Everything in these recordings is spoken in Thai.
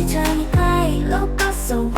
you turn your eye, look so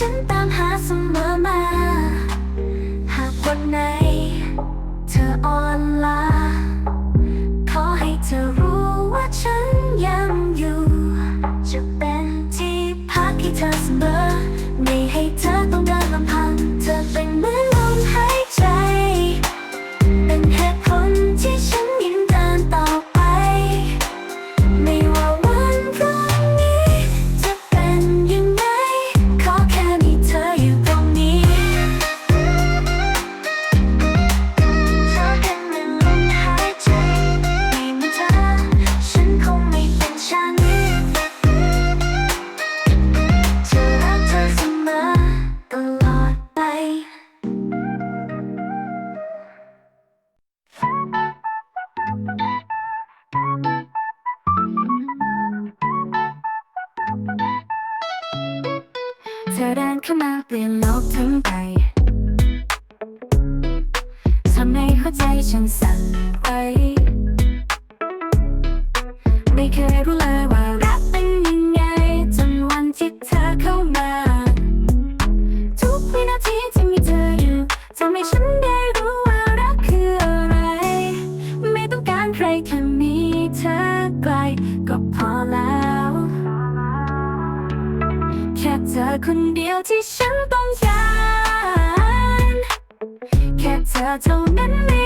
城堡 เธอเดินเข้ามาเปลี่ยนโลกทั้งใบทำให้หัวใจฉันสั่น คนเดียวที่ฉันต้องการ แค่เธอเท่านั้นไม่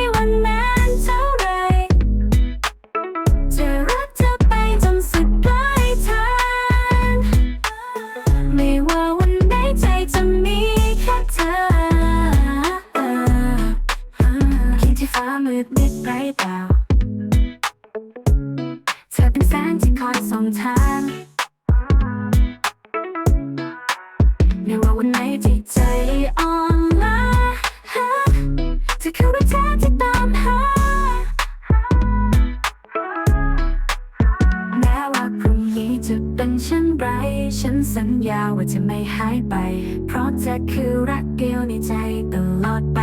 จะคือรักเดียวในใจตลอดไป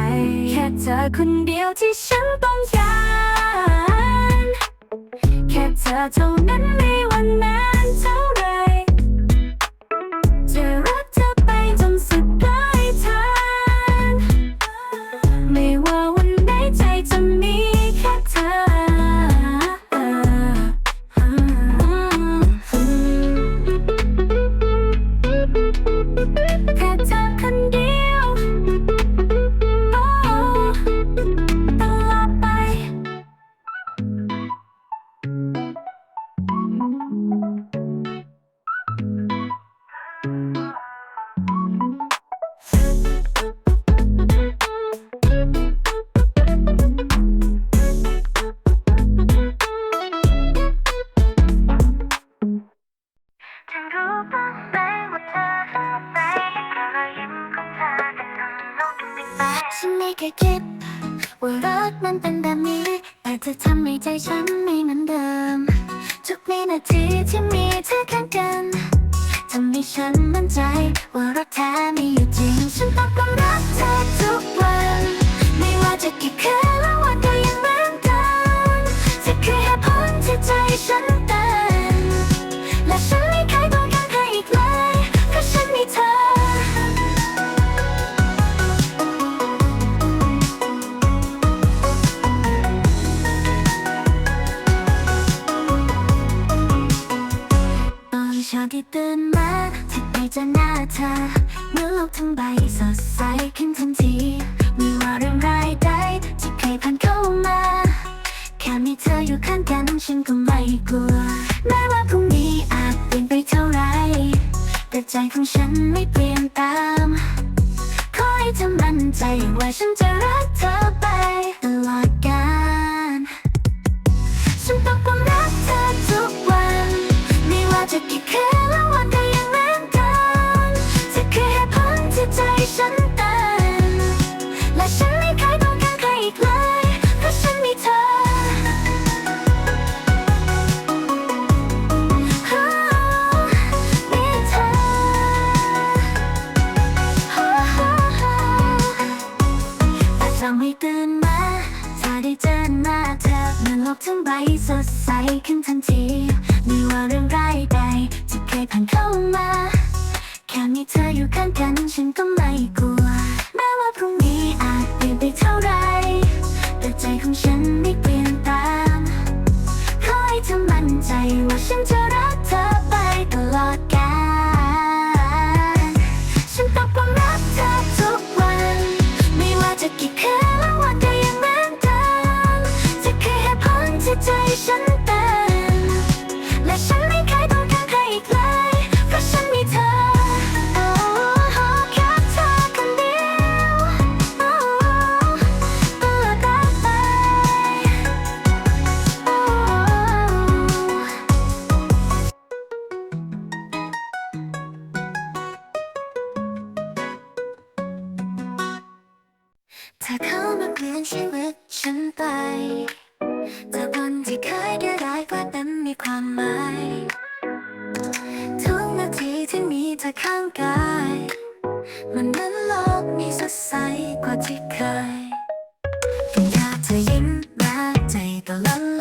แค่เธอคนเดียวที่ฉันต้องการ แค่เธอเท่านั้นในวันนั้น ฉันไม่เคยคิดว่ารักมันเป็นแบบนี้แต่เธอทำให้ใจฉันไม่เหมือนเดิม ทุกวินาทีที่มีเธอข้างกันทำให้ฉันมั่นใจ ว่ารักแท้มีอยู่จริง ฉันต้องรักเธอทุกวัน ไม่ว่าจะกี่คืนและวันก็ยังเหมือนเดิมจะคื ใจของฉันไม่เปลี่ยนตาม ขอให้เธอมั่นใจว่าฉันจะรักเธอ อยู่ข้างกันฉันก็ไม่กลัว แม้ว่าพรุ่งนี้อาจเปลี่ยนไปเท่าไร แต่ใจของฉันไม่เปลี่ยนตามขอให้เธอมั่นใจว่าฉันจะีความหมายทุกนาทีที่มีเธอข้างกาย มันนั้นโลกมีสดใสกว่าที่เคยอยากจะยิ้มและใจก็ละล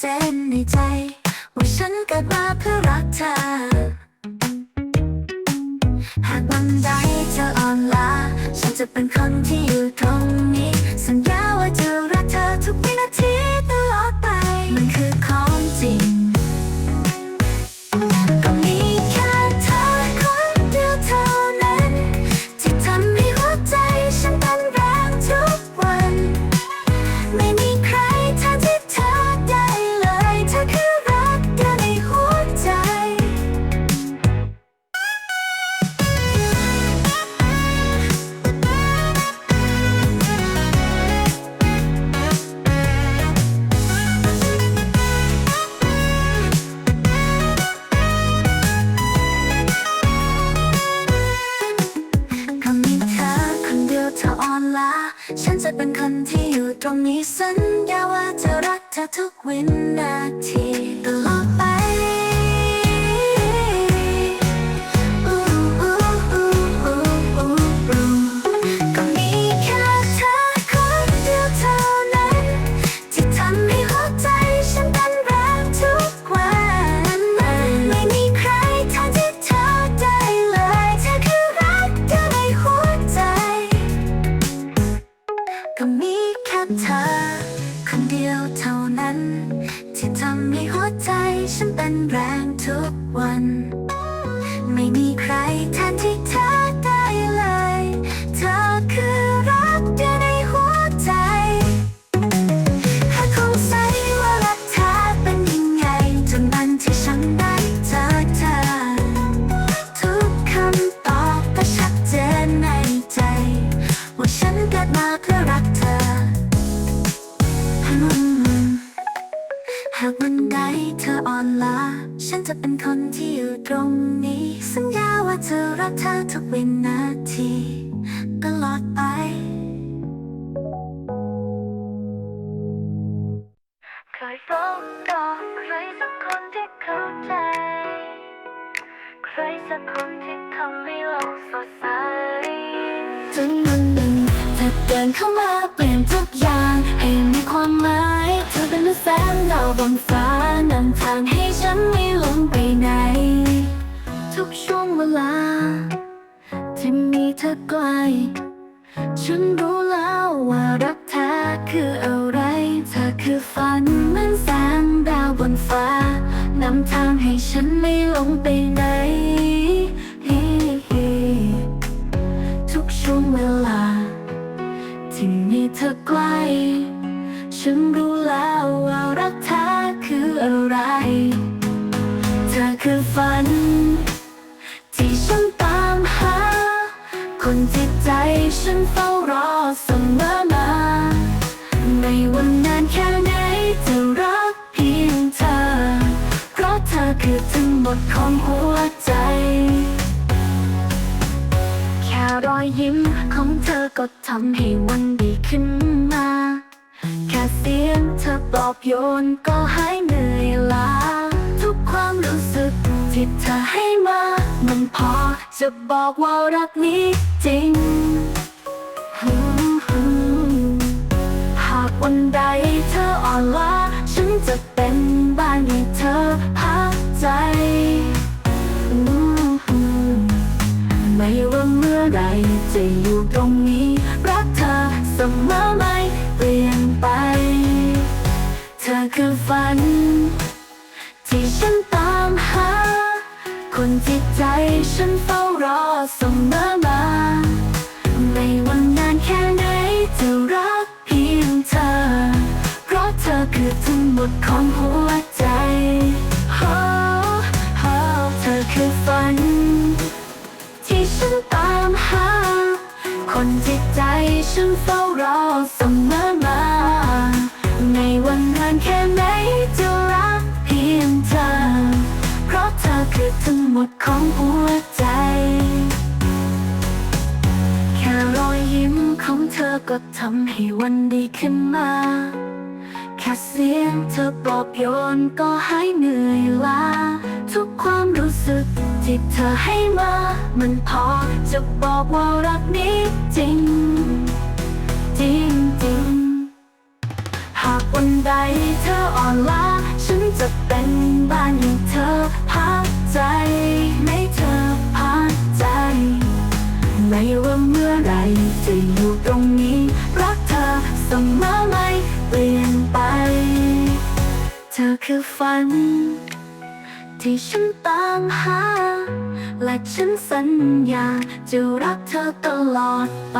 เจนในใจ ว่าฉันเกิดมาเพื่อรักเธอ หากวันใดเธออ่อนล้าฉันจะเป็นคนที่อยู่ตรงนี้ สัญญาว่าจะรักเธอทุกวินาทีตลอดไป มันคือของจริง ลา ฉันจะเป็นคนที่อยู่ตรงนี้สัญญาว่าจะรักเธอทุกวินาทีตลอด rang took เข้าใจ ใครสักคนที่ทำให้เราสดใสถึงวันหนึ่งเธอเดินเข้ามาเปลี่ยนทุกอย่างให้มีความหมายเธอเป็นแสงดาวบนฟ้านำทางให้ฉันไม่หลงไปไหน ทุกช่วงเวลา ที่มีเธอใกล้ฉันรู้แล้วว่ารักแท้คืออะไร เธอคือฝันเหมือนแสงดาวบนฟ้า ฉันไม่หลงไปไหน คือทั้งหมดของหัวใจ แค่รอยยิ้มของเธอก็ทำให้วันดีขึ้นมา แค่เสียงเธอปลอบโยนก็หายเหนื่อยล้า ทุกความรู้สึกที่เธอให้มา มันพอจะบอกว่ารักนี้จริง เสมอมา ไม่ว่านานแค่ไหนจะรักเพียงเธอ เพราะเธอคือทั้งหมดของหัวใจโอ้เธอคือฝัน ที่ฉันตามหา คนที่ใจฉันเฝ้ารอเสมอมาไม่วันนานแค่ไหนจะรักเพียงเธอ เพราะเธอคือทั้งหมดของหัวใจ รอยยิ้มของเธอก็ทำให้วันดีขึ้นมา แค่เสียงเธอปลอบโยนก็หายเหนื่อยล้า ทุกความรู้สึกที่เธอให้มา มันพอจะบอกว่ารักนี้จริง จริงจริงหากวันใดเธออ่อนล้า ฉันจะเป็นบ้านให้เธอพักใจไม่ ฝัน ที่ฉันตามหา และฉันสัญญาจะรักเธอตลอดไป